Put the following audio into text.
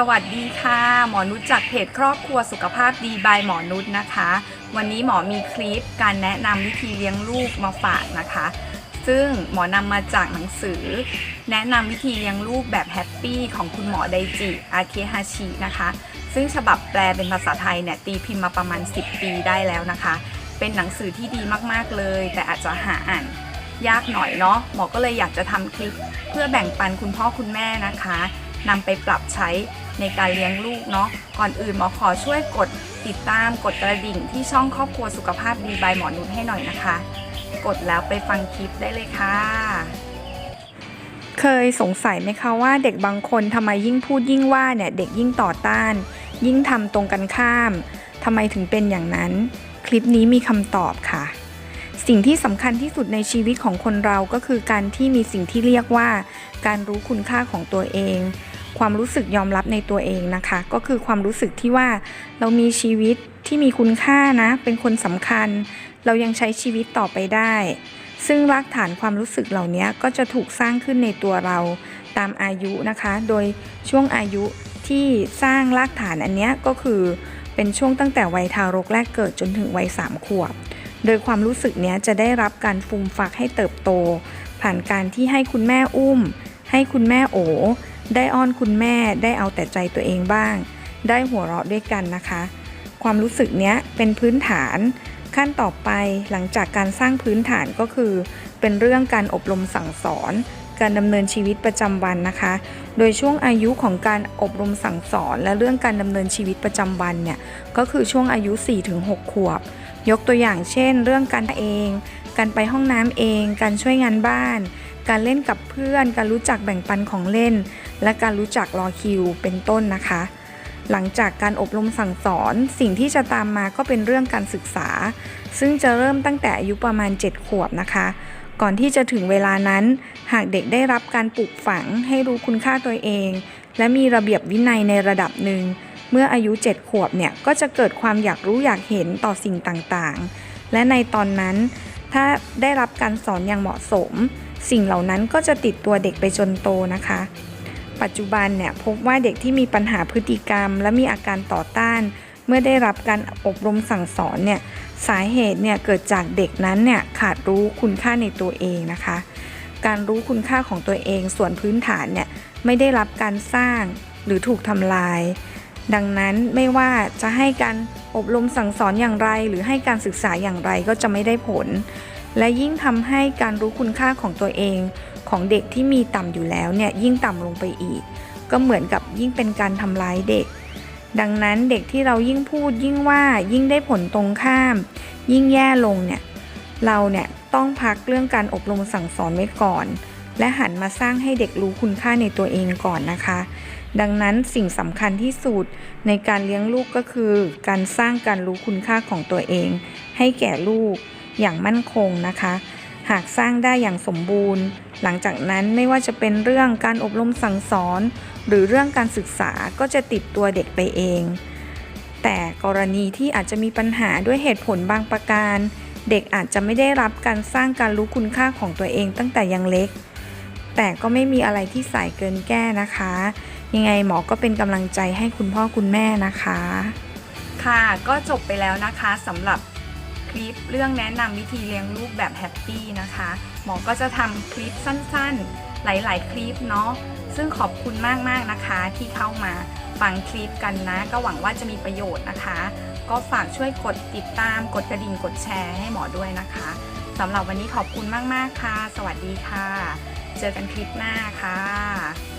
สวัสดีค่ะ หมอนุชจากเพจครอบครัวสุขภาพดีบายหมอนุชนะคะ วันนี้หมอมีคลิปการแนะนำวิธีเลี้ยงลูกมาฝากนะคะ ซึ่งหมอนำมาจากหนังสือ แนะนำวิธีเลี้ยงลูกแบบแฮปปี้ของคุณหมอไดจิอาเคฮาชินะคะ ซึ่งฉบับแปลเป็นภาษาไทยเนี่ยตีพิมพ์มาประมาณ 10 ปีได้แล้วนะคะ เป็นหนังสือที่ดีมากๆเลย แต่อาจจะหาอ่านยากหน่อยเนาะหมอก็เลยอยากจะทำคลิป เพื่อแบ่งปันคุณพ่อคุณแม่นะคะนำไปปรับใช้ ในการเลี้ยงลูกเนาะก่อนอื่นหมอขอช่วยกดติดตามกดกระดิ่งที่ช่องครอบครัวสุขภาพดีบายหมอนุชให้หน่อยนะคะ กดแล้วไปฟังคลิปได้เลยค่ะ เคยสงสัยไหมคะว่าเด็กบางคนทำไมยิ่งพูดยิ่งว่าเนี่ยเด็กยิ่งต่อต้าน ยิ่งทำตรงกันข้ามทำไมถึงเป็นอย่างนั้น คลิปนี้มีคำตอบค่ะสิ่งที่สำคัญที่สุดในชีวิตของคนเราก็คือการที่มีสิ่งที่เรียกว่า การรู้คุณค่าของตัวเอง ความรู้สึกยอมรับในตัวเองนะคะ ก็คือความรู้สึกที่ว่าเรามีชีวิตที่มีคุณค่านะ เป็นคนสำคัญ เรายังใช้ชีวิตต่อไปได้ ซึ่งรากฐานความรู้สึกเหล่านี้ก็จะถูกสร้างขึ้นในตัวเราตามอายุนะคะ โดยช่วงอายุที่สร้างรากฐานอันนี้ก็คือเป็นช่วงตั้งแต่วัยทารกแรกเกิดจนถึงวัยสามขวบ โดยความรู้สึกนี้จะได้รับการฟูมฟักให้เติบโต ผ่านการที่ให้คุณแม่อุ้ม ให้คุณแม่โอ ได้อ้อนคุณแม่ได้เอาแต่ใจตัวเองบ้าง ได้หัวเราะด้วยกันนะคะ ความรู้สึกเนี้ยเป็นพื้นฐานขั้นต่อไปหลังจากการสร้างพื้นฐานก็คือ เป็นเรื่องการอบรมสั่งสอน การดำเนินชีวิตประจำวันนะคะ โดยช่วงอายุของการอบรมสั่งสอน และเรื่องการดำเนินชีวิตประจำวันเนี่ยก็คือช่วงอายุ 4-6 ขวบ ยกตัวอย่างเช่น เรื่องการเอง การไปห้องน้ำเอง การช่วยงานบ้าน การเล่นกับเพื่อน การรู้จักแบ่งปันของเล่น และการรู้จักรอคิว เป็นต้นนะคะ หลังจากการอบรมสั่งสอน สิ่งที่จะตามมาก็เป็นเรื่องการศึกษา ซึ่งจะเริ่มตั้งแต่อายุประมาณ 7 ขวบนะคะ ก่อนที่จะถึงเวลานั้น หากเด็กได้รับการปลูกฝังให้รู้คุณค่าตัวเอง และมีระเบียบวินัยในระดับหนึ่งเมื่ออายุ 7 ขวบเนี่ยก็จะเกิดความอยากรู้อยากเห็นต่อสิ่งต่างๆ และในตอนนั้นถ้าได้รับการสอนอย่างเหมาะสม สิ่งเหล่านั้นก็จะติดตัวเด็กไปจนโตนะคะ ปัจจุบันเนี่ยพบว่าเด็กที่มีปัญหาพฤติกรรม และมีอาการต่อต้าน เมื่อได้รับการอบรมสั่งสอนเนี่ยสาเหตุเนี่ยเกิดจากเด็กนั้นเนี่ยขาดรู้คุณค่าในตัวเองนะคะ การรู้คุณค่าของตัวเองส่วนพื้นฐานเนี่ยไม่ได้รับการสร้างหรือถูกทำลาย ดังนั้นไม่ว่าจะให้การอบรมสั่งสอนอย่างไร หรือให้การศึกษาอย่างไรก็จะไม่ได้ผล และยิ่งทำให้การรู้คุณค่าของตัวเอง ของเด็กที่มีต่ำอยู่แล้วเนี่ยยิ่งต่ำลงไปอีก ก็เหมือนกับยิ่งเป็นการทำร้ายเด็ก ดังนั้นเด็กที่เรายิ่งพูดยิ่งว่ายิ่งได้ผลตรงข้าม ยิ่งแย่ลงเนี่ยเราเนี่ยต้องพักเรื่องการอบรมสั่งสอนไว้ก่อน และหันมาสร้างให้เด็กรู้คุณค่าในตัวเองก่อนนะคะ ดังนั้นสิ่งสำคัญที่สุดในการเลี้ยงลูกก็คือ การสร้างการรู้คุณค่าของตัวเอง ให้แก่ลูก อย่างมั่นคงนะคะ หากสร้างได้อย่างสมบูรณ์ หลังจากนั้นไม่ว่าจะเป็นเรื่องการอบรมสั่งสอน หรือเรื่องการศึกษาก็จะติดตัวเด็กไปเอง แต่กรณีที่อาจจะมีปัญหาด้วยเหตุผลบางประการ เด็กอาจจะไม่ได้รับการสร้างการรู้คุณค่าของตัวเองตั้งแต่ยังเล็ก แต่ก็ไม่มีอะไรที่สายเกินแก้นะคะ ยังไงหมอก็เป็นกำลังใจให้คุณพ่อคุณแม่นะคะ ค่ะก็จบไปแล้วนะคะสำหรับ คลิปเรื่องแนะนำวิธีเลี้ยงลูกแบบแฮปปี้นะคะ หมอก็จะทำคลิปสั้นๆ หลายๆ คลิปเนาะ ซึ่งขอบคุณมากๆนะคะที่เข้ามาฟังคลิปกันนะ ก็หวังว่าจะมีประโยชน์นะคะ ก็ฝากช่วยกดติดตาม กดกระดิ่ง กดแชร์ให้หมอด้วยนะคะสำหรับวันนี้ขอบคุณมากๆค่ะ สวัสดีค่ะ เจอกันคลิปหน้าค่ะ